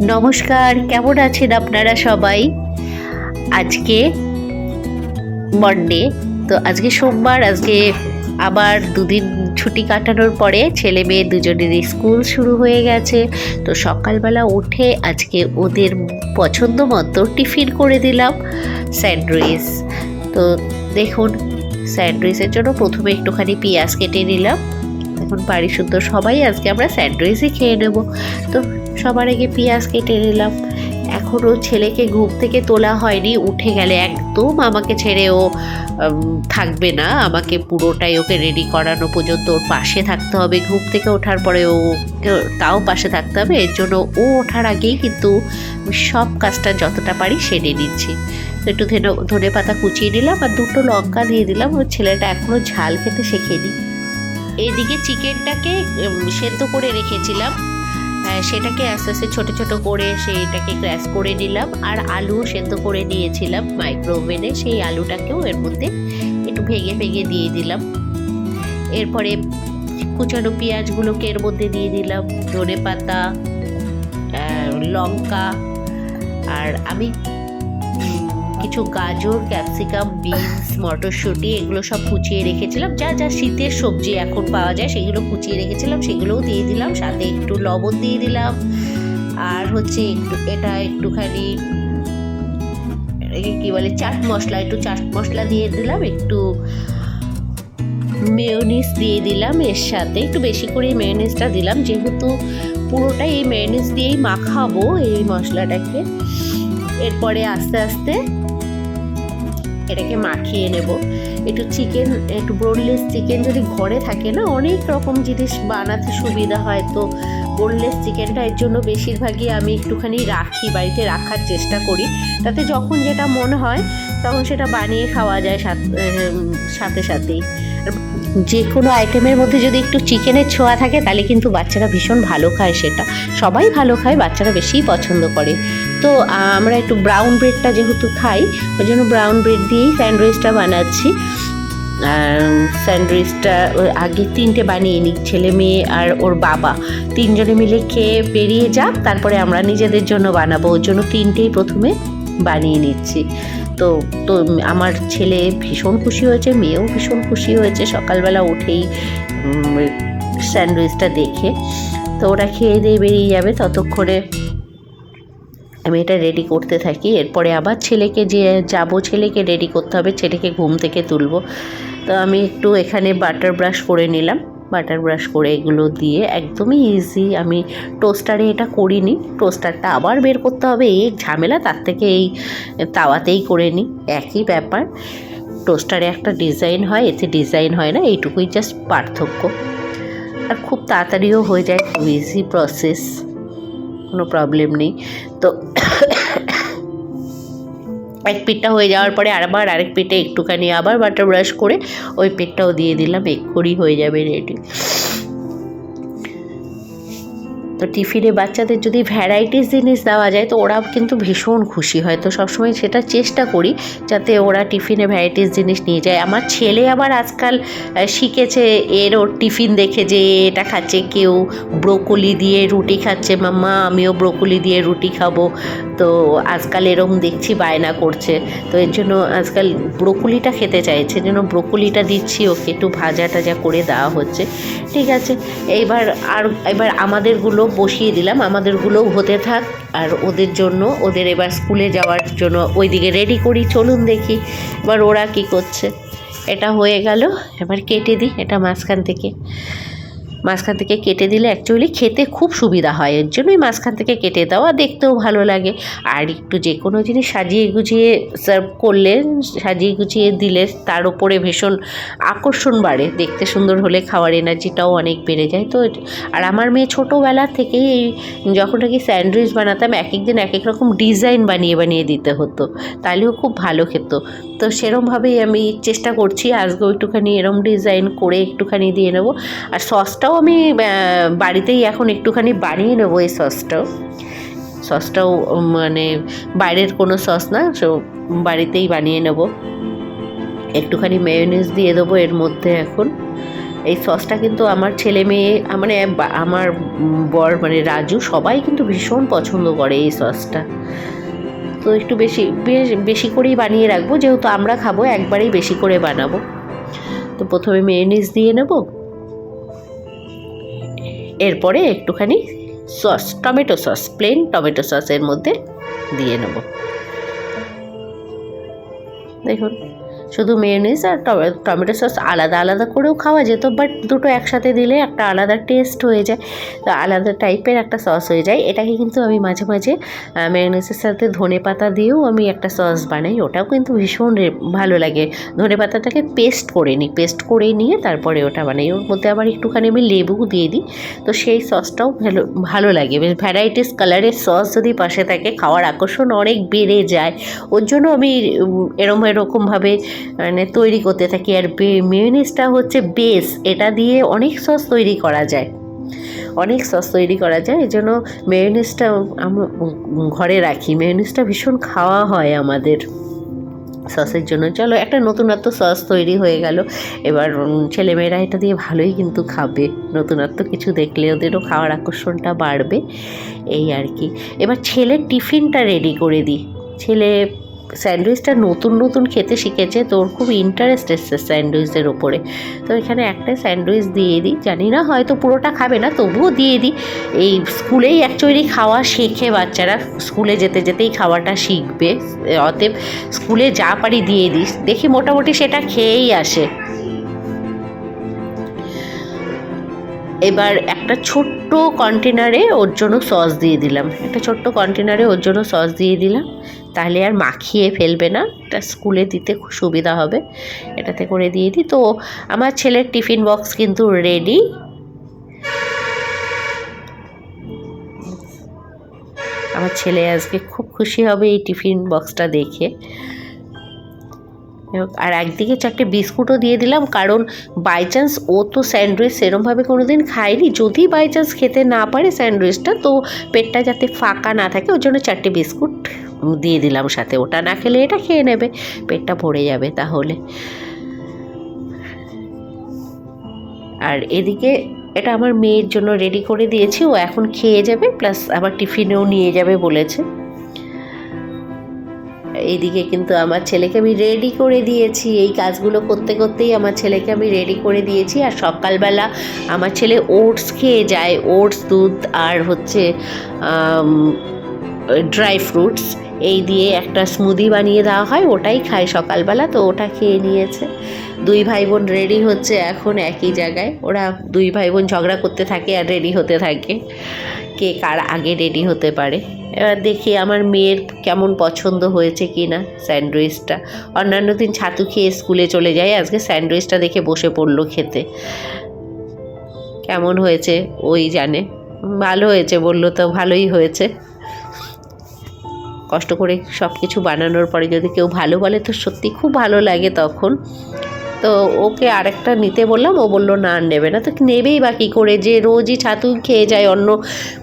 নমস্কার, কেমন আছেন আপনারা সবাই? আজকে মন্ডে তো আজকে সোমবার, আজকে আবার দুদিন ছুটি কাটানোর পরে ছেলে মেয়ে দুজনের স্কুল শুরু হয়ে গেছে। তো সকালবেলা উঠে আজকে ওদের পছন্দ মতো টিফিন করে দিলাম, স্যান্ডউইচ। তো দেখুন, স্যান্ডউইচের জন্য প্রথমে একটুখানি পেঁয়াজ কেটে নিলাম। এখন বাড়ি শুদ্ধ সবাই আজকে আমরা স্যান্ডউইচই খেয়ে নেব। তো সবার আগে পেঁয়াজ কেটে নিলাম। এখনও ছেলেকে ঘুম থেকে তোলা হয়নি, উঠে গেলে একদম আমাকে ছেড়ে ও থাকবে না। আমাকে পুরোটাই ওকে রেডি করানো পর্যন্ত ওর পাশে থাকতে হবে। ঘুম থেকে ওঠার পরে ও তাও পাশে থাকতে হবে। এর জন্য ও ওঠার আগেই কিন্তু সব কাজটা যতটা পারি সেরে নিচ্ছি। একটু ধনে ধনে পাতা কুচিয়ে নিলাম আর দুটো লঙ্কা দিয়ে দিলাম। ওর ছেলেটা এখনও ঝাল খেতে শেখেনি। এদিকে চিকেনটাকে সেদ্ধ করে রেখেছিলাম। সেটাকে আস্তে আস্তে ছোটো ছোটো করে সেইটাকে ক্র্যাশ করে নিলাম আর আলু সেদ্ধ করে নিয়েছিলাম মাইক্রোওভেনে। সেই আলুটাকেও এর মধ্যে একটু ভেঙে ভেঙে দিয়ে দিলাম। এরপরে কুচানো পেঁয়াজগুলোকে এর মধ্যে দিয়ে দিলাম ধনে পাতা লঙ্কা। আর আমি কিছু গাজর ক্যাপসিকাম বিনস মটরশুঁটি, এগুলো সব কুচিয়ে রেখেছিলাম। যা যা শীতের সবজি এখন পাওয়া যায় সেগুলো কুচিয়ে রেখেছিলাম, সেগুলোও দিয়ে দিলাম। সাথে একটু লবণ দিয়ে দিলাম। আর হচ্ছে একটু, এটা একটুখানি কি বলে, চাট মশলা, একটু চাট মশলা দিয়ে দিলাম, একটু মেয়নিস দিয়ে দিলাম এর সাথে। একটু বেশি করে মেয়োনিজটা দিলাম, যেহেতু পুরোটাই এই মেয়োনিজ দিয়েই মাখাবো এই মশলাটাকে। এরপরে আস্তে আস্তে এটাকে মাখিয়ে নেব। একটু চিকেন একটু বোনলেস চিকেন যদি ঘরে থাকে না, অনেক রকম জিনিস বানাতে সুবিধা হয়। তো বোনলেস চিকেনটা এর জন্য বেশিরভাগই আমি একটুখানি রাখি, বাড়িতে রাখার চেষ্টা করি। তাতে যখন যেটা মনে হয়, তখন সেটা বানিয়ে খাওয়া যায় সাথে সাথেই। যে কোনো আইটেমের মধ্যে যদি একটু চিকেনের ছোঁয়া থাকে, তাহলে কিন্তু বাচ্চারা ভীষণ ভালো খায় সেটা। সবাই ভালো খায়, বাচ্চারা বেশিই পছন্দ করে। তো, আমরা একটু ব্রাউন ব্রেডটা যেহেতু খাই ওই জন্য ব্রাউন ব্রেড দিয়েই স্যান্ডউইচটা বানাচ্ছি। স্যান্ডউইচটা আগে তিনটে বানিয়ে নিই ছেলে মেয়ে আর ওর বাবা। তিনজনে মিলে খেয়ে বেরিয়ে যাক, তারপরে আমরা নিজেদের জন্য বানাবো। ওর জন্য তিনটেই প্রথমে বানিয়ে নিচ্ছি। তো তো আমার ছেলে ভীষণ খুশি হয়েছে, মেয়েও ভীষণ খুশি হয়েছে। সকালবেলা উঠেই স্যান্ডউইচটা দেখে, তো ওরা খেয়ে দিয়ে বেরিয়ে যাবে। ততক্ষণে আমি এটা রেডি করতে থাকি। এরপরে আবার ছেলেকে যে, যাব ছেলেকে রেডি করতে হবে, ছেলেকে ঘুম থেকে তুলব। তো আমি একটু এখানে বাটার ব্রাশ করে নিলাম। বাটার ব্রাশ করে এগুলো দিয়ে একদমই ইজি আমি টোস্টারে এটা করিনি টোস্টারটা আবার বের করতে হবে। এই ঝামেলা তার থেকে এই তাওয়াতেই করে নিই একই ব্যাপার টোস্টারে একটা ডিজাইন হয়, এতে ডিজাইন হয় না, এইটুকুই জাস্ট পার্থক্য। আর খুব তাড়াতাড়িও হয়ে যায়, খুব ইজি প্রসেস কোনো প্রবলেম নেই। তো এক পিঠটা হয়ে যাওয়ার পরে আবার আরেক পিঠে একটুখানি আবার বাটার ব্রাশ করে ওই পিঠটাও দিয়ে দিলাম এক্ষুনি হয়ে যাবে রেডি তো টিফিনে বাচ্চাদের যদি ভ্যারাইটিস জিনিস দেওয়া যায়, তো ওরা কিন্তু ভীষণ খুশি হয়। তো সবসময় সেটা চেষ্টা করি যাতে ওরা টিফিনে ভ্যারাইটিস জিনিস নিয়ে যায়। আমার ছেলে আবার আজকাল শিখেছে এর ওর টিফিন দেখে যে এটা খাচ্ছে, কেউ ব্রোকলি দিয়ে রুটি খাচ্ছে। মাম্মা, আমিও ব্রোকলি দিয়ে রুটি খাব। তো আজকাল এরম দেখছি বায়না করছে। তো এর জন্য আজকাল ব্রোকলিটা খেতে চাইছে যেন ব্রোকলিটা দিচ্ছি, ওকে একটু ভাজা টাজা করে দেওয়া হচ্ছে। ঠিক আছে, এইবার আর এবার আমাদেরগুলো বসিয়ে দিলাম আমাদেরগুলোও হতে থাক আর ওদের জন্য, ওদের এবার স্কুলে যাওয়ার জন্য ওইদিকে রেডি করি, চলুন দেখি। এবার ওরা কি করছে। এটা হয়ে গেল, এবার কেটে দিই, এটা মাঝখান থেকে। মাঝখান থেকে কেটে দিলে অ্যাকচুয়ালি খেতে খুব সুবিধা হয়। এর জন্যই মাঝখান থেকে কেটে দেওয়া দেখতেও ভালো লাগে। আর একটু যে কোনো জিনিস সাজিয়ে গুছিয়ে সার্ভ করলে সাজিয়ে গুছিয়ে দিলে তার উপরে ভীষণ আকর্ষণ বাড়ে। দেখতে সুন্দর হলে খাওয়ার এনার্জিটাও অনেক বেড়ে যায়। তো আর আমার মেয়ে ছোটোবেলা থেকেই এই যখন নাকি স্যান্ডউইচ বানাতাম এক এক দিন এক এক রকম ডিজাইন বানিয়ে বানিয়ে দিতে হতো। তাহলেও খুব ভালো খেত। তো সেরমভাবেই আমি চেষ্টা করছি, আজকেও একটুখানি এরম ডিজাইন করে একটুখানি দিয়ে নেব। আর সসটাও আমি বাড়িতেই এখন একটুখানি বানিয়ে নেব এই সসটাও। সসটাও মানে বাইরের কোনো সস না, সো বাড়িতেই বানিয়ে নেব। একটুখানি মেয়োনিজ দিয়ে দেবো এর মধ্যে এখন। এই সসটা কিন্তু আমার ছেলে মেয়ে মানে আমার বর মানে রাজু, সবাই কিন্তু ভীষণ পছন্দ করে এই সসটা। তো একটু বেশি, বেশ, বেশি করেই বানিয়ে রাখব, যেহেতু আমরা খাব, একবারেই বেশি করে বানাবো। তো প্রথমে মেয়োনিজ দিয়ে নেব। এরপরে একটুখানি sauce tomato sauce plain tomato সসের মধ্যে দিয়ে নেব। দেখুন। শুধু মেয়োনিজ আর টমে- টমেটো সস আলাদা আলাদা করেও খাওয়া যেত বাট দুটো একসাথে দিলে একটা আলাদা টেস্ট হয়ে যায়। তো আলাদা টাইপের একটা সস হয়ে যায়। এটাকে কিন্তু আমি মাঝে মাঝে মেয়োনিজের সাথে ধনে পাতা দিয়েও আমি একটা সস বানাই। ওটাও কিন্তু ভীষণ ভালো লাগে। ধনে পাতাটাকে পেস্ট করে নিই পেস্ট করে নিয়ে তারপরে ওটা বানাই। ওর মধ্যে আবার একটুখানি আমি লেবু দিয়ে দিই। তো সেই সসটাও ভালো ভালো লাগে। বেশ ভ্যারাইটিস কালারের সস যদি পাশে থাকে, খাওয়ার আকর্ষণ অনেক বেড়ে যায়। ওর জন্য আমি এরম, এরকমভাবে মানে তৈরি করতে থাকি। আর মেয়োনিজটা হচ্ছে বেস এটা দিয়ে অনেক সস তৈরি করা যায়। অনেক সস তৈরি করা যায়, এই জন্য মেয়োনিজটা আমরা ঘরে রাখি। মেয়োনিজটা ভীষণ খাওয়া হয় আমাদের সসের জন্য। চলো, একটা নতুনত্ব সস তৈরি হয়ে গেল। এবার ছেলেমেয়েরা এটা দিয়ে ভালোই কিন্তু খাবে। নতুনত্ব কিছু দেখলে ওদেরও খাওয়ার আকর্ষণটা বাড়বে। এই আর কি। এবার ছেলের টিফিনটা রেডি করে দিই। ছেলে স্যান্ডউইচটা নতুন নতুন খেতে শিখেছে তোর খুব ইন্টারেস্ট এসছে স্যান্ডউইচের ওপরে তো এখানে একটা স্যান্ডউইচ দিয়ে দিই, জানি না হয়তো পুরোটা খাবে না, তবুও দিয়ে দিই। এই স্কুলেই অ্যাকচুয়ালি খাওয়া শেখে বাচ্চারা, স্কুলে যেতে যেতেই খাওয়াটা শিখবে। অতএব স্কুলে যা পারি দিয়ে দিস দেখি মোটামুটি সেটা খেয়েই আসে। এবার একটা ছোট্ট কন্টেনারে ওর জন্য সস দিয়ে দিলাম। একটা ছোট্ট কন্টেনারে ওর জন্য সস দিয়ে দিলাম। তাহলে আর মাখিয়ে ফেলবে না। এটা স্কুলে দিতে খুব সুবিধা হবে। এটাতে করে দিয়ে দিই তো আমার ছেলের টিফিন বক্স কিন্তু রেডি আমার ছেলে আজকে খুব খুশি হবে এই টিফিন বক্সটা দেখে। আর একদিকে চারটে বিস্কুটও দিয়ে দিলাম, কারণ বাই চান্স ও তো স্যান্ডউইচ সেরমভাবে কোনো দিন খায়নি। যদি বাই চান্স খেতে না পারে স্যান্ডউইচটা তো পেটটা যাতে ফাঁকা না থাকে, ওর জন্য চারটে বিস্কুট দিয়ে দিলাম সাথে। ওটা না খেলে এটা খেয়ে নেবে, পেটটা ভরে যাবে তাহলে। আর এদিকে এটা আমার মেয়ের জন্য রেডি করে দিয়েছি, ও এখন খেয়ে যাবে প্লাস আবার টিফিনেও নিয়ে যাবে বলেছে। এইদিকে কিন্তু আমার ছেলেকে আমি রেডি করে দিয়েছি। এই কাজগুলো করতে করতেই আমার ছেলেকে আমি রেডি করে দিয়েছি। আর সকালবেলা আমার ছেলে ওটস খেয়ে যায়। ওটস, দুধ আর হচ্ছে ড্রাই ফ্রুটস এই দিয়ে একটা স্মুদি বানিয়ে দেওয়া হয়। ওটাই খায় সকালবেলা, তো ওটা খেয়ে নিয়েছে। দুই ভাই বোন রেডি হচ্ছে এখন একই জায়গায়। ওরা দুই ভাই বোন ঝগড়া করতে থাকে আর রেডি হতে থাকে। কে কার আগে রেডি হতে পারে। এবার দেখি আমার মেয়ের কেমন পছন্দ হয়েছে কি না স্যান্ডউইচটা। অন্যান্য দিন ছাতু খেয়ে স্কুলে চলে যায় আজকে স্যান্ডউইচটা দেখে বসে পড়ল খেতে। কেমন হয়েছে? ওই জানে। ভালো হয়েছে বলল তো, ভালোই হয়েছে। কষ্ট করে সব কিছু বানানোর পরে যদি কেউ ভালো বলে, তো সত্যি খুব ভালো লাগে তখন। তো ওকে আরেকটা নিতে বললাম, ও বলল, না নেবে না। তো নেবেই বা কী করে? যে রোজই ছাতু খেয়ে যায়, অন্য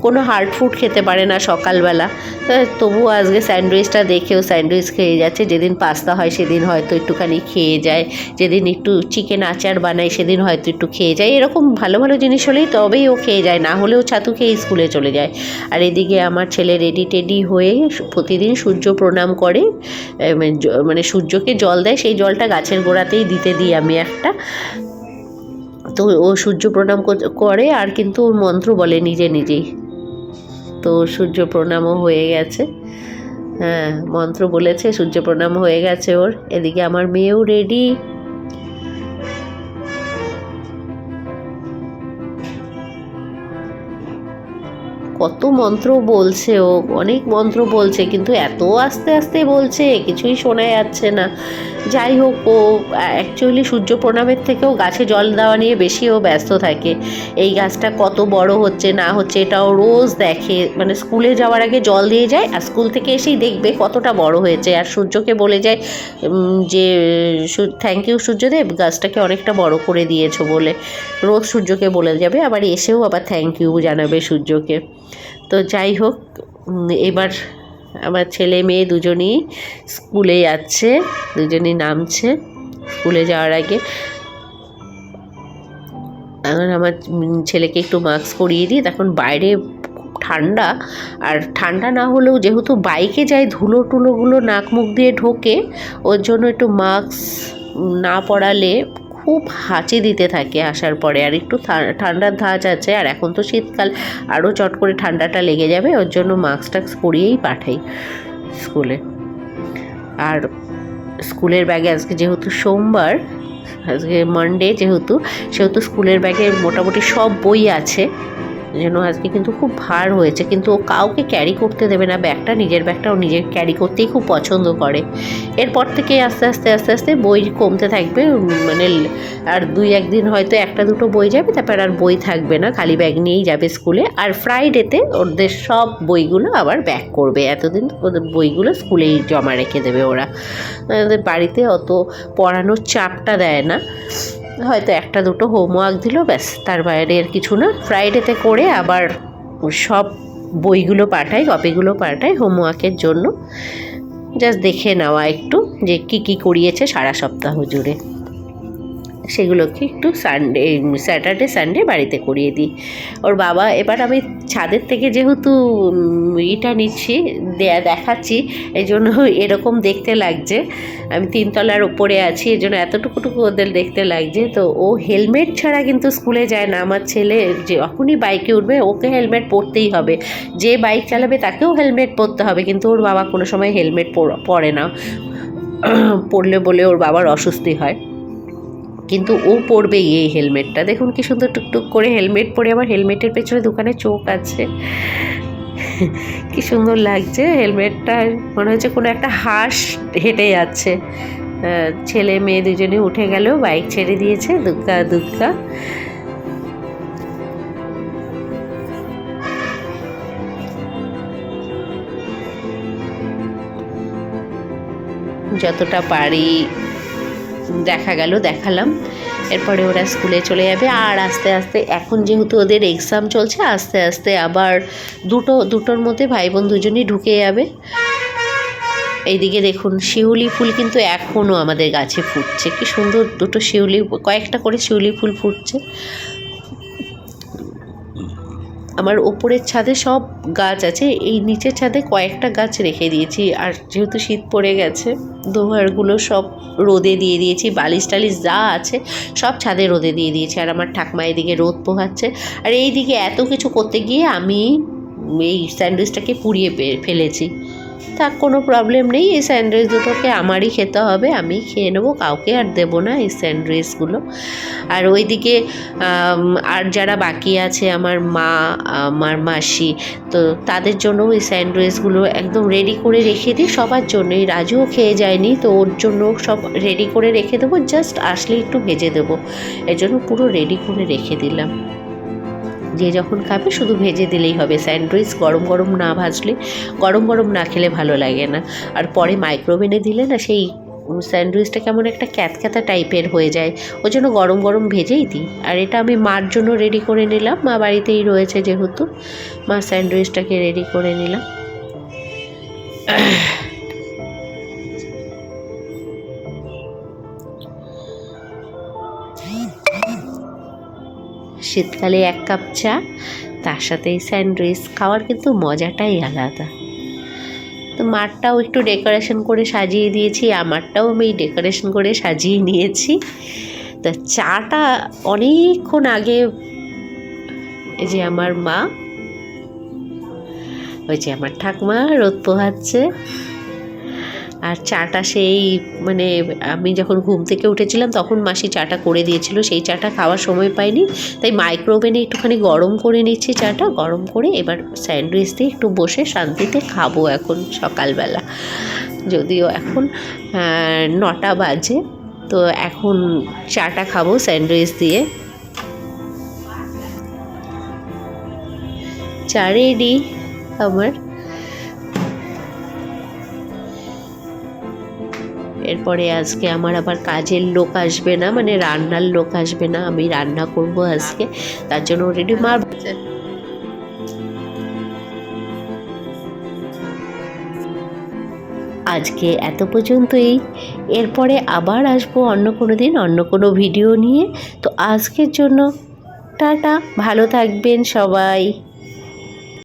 কোনো হার্ড ফুড খেতে পারে না সকালবেলা। তো তবুও আজকে স্যান্ডউইচটা দেখেও স্যান্ডউইচ খেয়ে যাচ্ছে। যেদিন পাস্তা হয়, সেদিন হয়তো একটুখানি খেয়ে যায়। যেদিন একটু চিকেন আচার বানাই সেদিন হয়তো একটু খেয়ে যায়। এরকম ভালো ভালো জিনিস হলেই তবেই ও খেয়ে যায়। না হলেও ছাতু খেয়ে স্কুলে চলে যায়। আর এদিকে আমার ছেলে রেডি টেডি হয়ে প্রতিদিন সূর্য প্রণাম করে। মানে মানে সূর্যকে জল দেয়। সেই জলটা গাছের গোড়াতেই দিতে দিই আমি একটা। তো ও সূর্য প্রণাম করে আর কিন্তু ওর মন্ত্র বলে নিজে নিজেই। তো সূর্য প্রণামও হয়ে গেছে। হ্যাঁ মন্ত্র বলেছে, সূর্য প্রণাম হয়ে গেছে ওর। এদিকে আমার মেয়েও রেডি কত মন্ত্র বলছে ও, অনেক মন্ত্র বলছে, কিন্তু এত আস্তে আস্তে বলছে, কিছুই শোনা যাচ্ছে না। যাই হোক, ও অ্যাকচুয়ালি সূর্য প্রণামের থেকেও গাছে জল দেওয়া নিয়ে বেশি ও ব্যস্ত থাকে। এই গাছটা কত বড় হচ্ছে, না হচ্ছে, এটাও রোজ দেখে। মানে স্কুলে যাওয়ার আগে জল দিয়ে যায়, আর স্কুল থেকে এসেই দেখবে কতটা বড় হয়েছে। আর সূর্যকে বলে যায় যে থ্যাংক ইউ সূর্যদেব, গাছটাকে অনেকটা বড় করে দিয়েছ বলে। রোজ সূর্যকে বলে যাবে, আবার এসেও আবার থ্যাংক ইউ জানাবে সূর্যকে। তো যাই হোক এবার আমার ছেলে মেয়ে দুজনেই স্কুলে যাচ্ছে, দুজনেই নামছে স্কুলে যাওয়ার আগে। এখন আমার ছেলেকে একটু মাস্ক পরিয়ে দিই। তখন বাইরে ঠান্ডা, আর ঠান্ডা না হলেও যেহেতু বাইকে যায়, ধুলো টুলোগুলো নাক মুখ দিয়ে ঢোকে, ওর জন্য একটু মাস্ক না পরালে খুব হাঁচি দিতে থাকে আসার পরে। আর একটু ঠান্ডার ধাঁচ আছে, আর এখন তো শীতকাল, আরও চট করে ঠান্ডাটা লেগে যাবে, ওর জন্য মাস্ক টাক্স পরিয়েই পাঠাই স্কুলে। আর স্কুলের ব্যাগে আজকে যেহেতু সোমবার, আজকে মানডে যেহেতু, সেহেতু স্কুলের ব্যাগে মোটামুটি সব বই আছে। যেন আজকে কিন্তু খুব ভার হয়েছে, কিন্তু ও কাউকে ক্যারি করতে দেবে না। ব্যাগটা নিজের ব্যাগটা ও নিজের ক্যারি করতেই খুব পছন্দ করে। এরপর থেকে আস্তে আস্তে আস্তে আস্তে বই কমতে থাকবে মানে আর দুই, একদিন হয়তো একটা দুটো বই যাবে, তারপর আর বই থাকবে না, খালি ব্যাগ নিয়েই যাবে স্কুলে আর ফ্রাইডেতে ওদের সব বইগুলো আবার ব্যাক করবে। এতদিন ওদের বইগুলো স্কুলেই জমা রেখে দেবে ওরা। ওদের বাড়িতে অত পড়ানোর চাপটা দেয় না। হয়তো একটা দুটো হোমওয়ার্ক দিল, ব্যাস, তার বাইরে আর কিছু না। ফ্রাইডেতে করে আবার সব বইগুলো পাঠায় কপিগুলো পাঠাই হোমওয়ার্কের জন্য। জাস্ট দেখে নেওয়া একটু যে কি কি করিয়েছে সারা সপ্তাহ জুড়ে। সেগুলোকে একটু সানডে স্যাটারডে সানডে বাড়িতে করিয়ে দিই। ওর বাবা এবার আমি ছাদের থেকে যেহেতু ইটা নিচ্ছি, দেয়া দেখাচ্ছি এই জন্য এরকম দেখতে লাগছে। আমি তিনতলার ওপরে আছি এই জন্য এতটুকুটুকু ওদের দেখতে লাগছে। তো ও হেলমেট ছাড়া কিন্তু স্কুলে যায় না। আমার ছেলে যে যখনই বাইকে উঠবে, ওকে হেলমেট পরতেই হবে। যে বাইক চালাবে, তাকেও হেলমেট পরতে হবে। কিন্তু ওর বাবা কোনো সময় হেলমেট পরে না। পরলে বলে ওর বাবার অস্বস্তি হয়। কিন্তু ও পরবেই এই হেলমেটটা। দেখুন কি সুন্দর টুকটুক করে হেলমেট পরে আবার হেলমেটের পেছনে দোকানে চোখ আছে। কি সুন্দর লাগছে হেলমেটটা। মনে হচ্ছে কোনো একটা হাঁস হেঁটে যাচ্ছে। ছেলে মেয়ে দুজনে উঠে গেল, বাইক ছেড়ে দিয়েছে দুগ্গা দুগ্গা যতটা পারি দেখা গেল, দেখালাম। এরপরে ওরা স্কুলে চলে যাবে। আর আস্তে আস্তে, এখন যেহেতু ওদের এক্সাম চলছে, আস্তে আস্তে আবার দুটো, দুটোর মধ্যে ভাই বোন দুজনই ঢুকে যাবে। এইদিকে দেখুন, শিউলি ফুল কিন্তু এখনও আমাদের গাছে ফুটছে। কি সুন্দর দুটো শিউলি, কয়েকটা করে শিউলি ফুল ফুটছে। আমার ওপরের ছাদে সব গাছ আছে, এই নিচের ছাদে কয়েকটা গাছ রেখে দিয়েছি, আর যেহেতু শীত পড়ে গেছে, দোহারগুলো সব রোদে দিয়ে দিয়েছি, বালিশ টালিশ যা আছে সব ছাদে রোদে দিয়ে দিয়েছি, আর আমার ঠাকমা এদিকে রোদ পোহাচ্ছে, আর এই দিকে এত কিছু করতে গিয়ে আমি এই স্যান্ডউইচটাকে পুড়িয়ে ফেলেছি। থাক, কোনো প্রবলেম নেই। এই স্যান্ডউইচ দুটোকে আমারই খেতে হবে, আমি খেয়ে নেব, কাউকে আর দেবো না এই স্যান্ডউইচগুলো আর ওইদিকে আর যারা বাকি আছে, আমার মা, আমার মাসি, তো তাদের জন্য ওই স্যান্ডউইচগুলো একদম রেডি করে রেখে দিই। সবার জন্যই। রাজুও খেয়ে যায়নি, তো ওর জন্য সব রেডি করে রেখে দেবো জাস্ট আসলে একটু ভেজে দেবো। এই জন্য পুরো রেডি করে রেখে দিলাম। যে যখন খাবে শুধু ভেজে দিলেই হবে। স্যান্ডউইচ গরম গরম না ভাজলে, গরম গরম না খেলে ভালো লাগে না। আর পরে মাইক্রোওভেনে দিলে না সেই স্যান্ডউইচটা কেমন একটা ক্যাতক্যাতা টাইপের হয়ে যায়। ওই জন্য গরম গরম ভেজেই দিই। আর এটা আমি মার জন্য রেডি করে নিলাম। মা বাড়িতেই রয়েছে যেহেতু। মা স্যান্ডউইচটাকে রেডি করে নিলাম। শীতকালে এক কাপ চা, তার সাথে স্যান্ডউইচ খাওয়ার কিন্তু মজাটাই আলাদা। তো মারটাও একটু ডেকোরেশন করে সাজিয়ে দিয়েছি আমারটাও আমি ডেকোরেশন করে সাজিয়ে নিয়েছি। তা চাটা অনেকক্ষণ আগে যে আমার মা, ওই যে আমার ঠাকমা রোদ পোহাচ্ছে আর চাটা সেই মানে আমি যখন ঘুম থেকে উঠেছিলাম তখন মাসি চাটা করে দিয়েছিল। সেই চাটা খাওয়ার সময় পাইনি। তাই মাইক্রোওভেনে একটুখানি গরম করে নিচ্ছি চাটা। গরম করে এবার স্যান্ডউইচ দিয়ে একটু বসে শান্তিতে খাব এখন সকালবেলা। যদিও এখন নটা বাজে। তো এখন চাটা খাব স্যান্ডউইচ দিয়ে। চা রেডি আমার এরপরে আজকে আমার আবার কাজের লোক আসবে না মানে রান্নার লোক আসবে না, আমি রান্না করব আজকে। তার জন্য রেডি মার আজকে এত পর্যন্তই। এরপরে আবার আসব অন্য কোনো দিন, অন্য কোনো ভিডিও নিয়ে। তো আজকের জন্য টাটা, ভালো থাকবেন সবাই।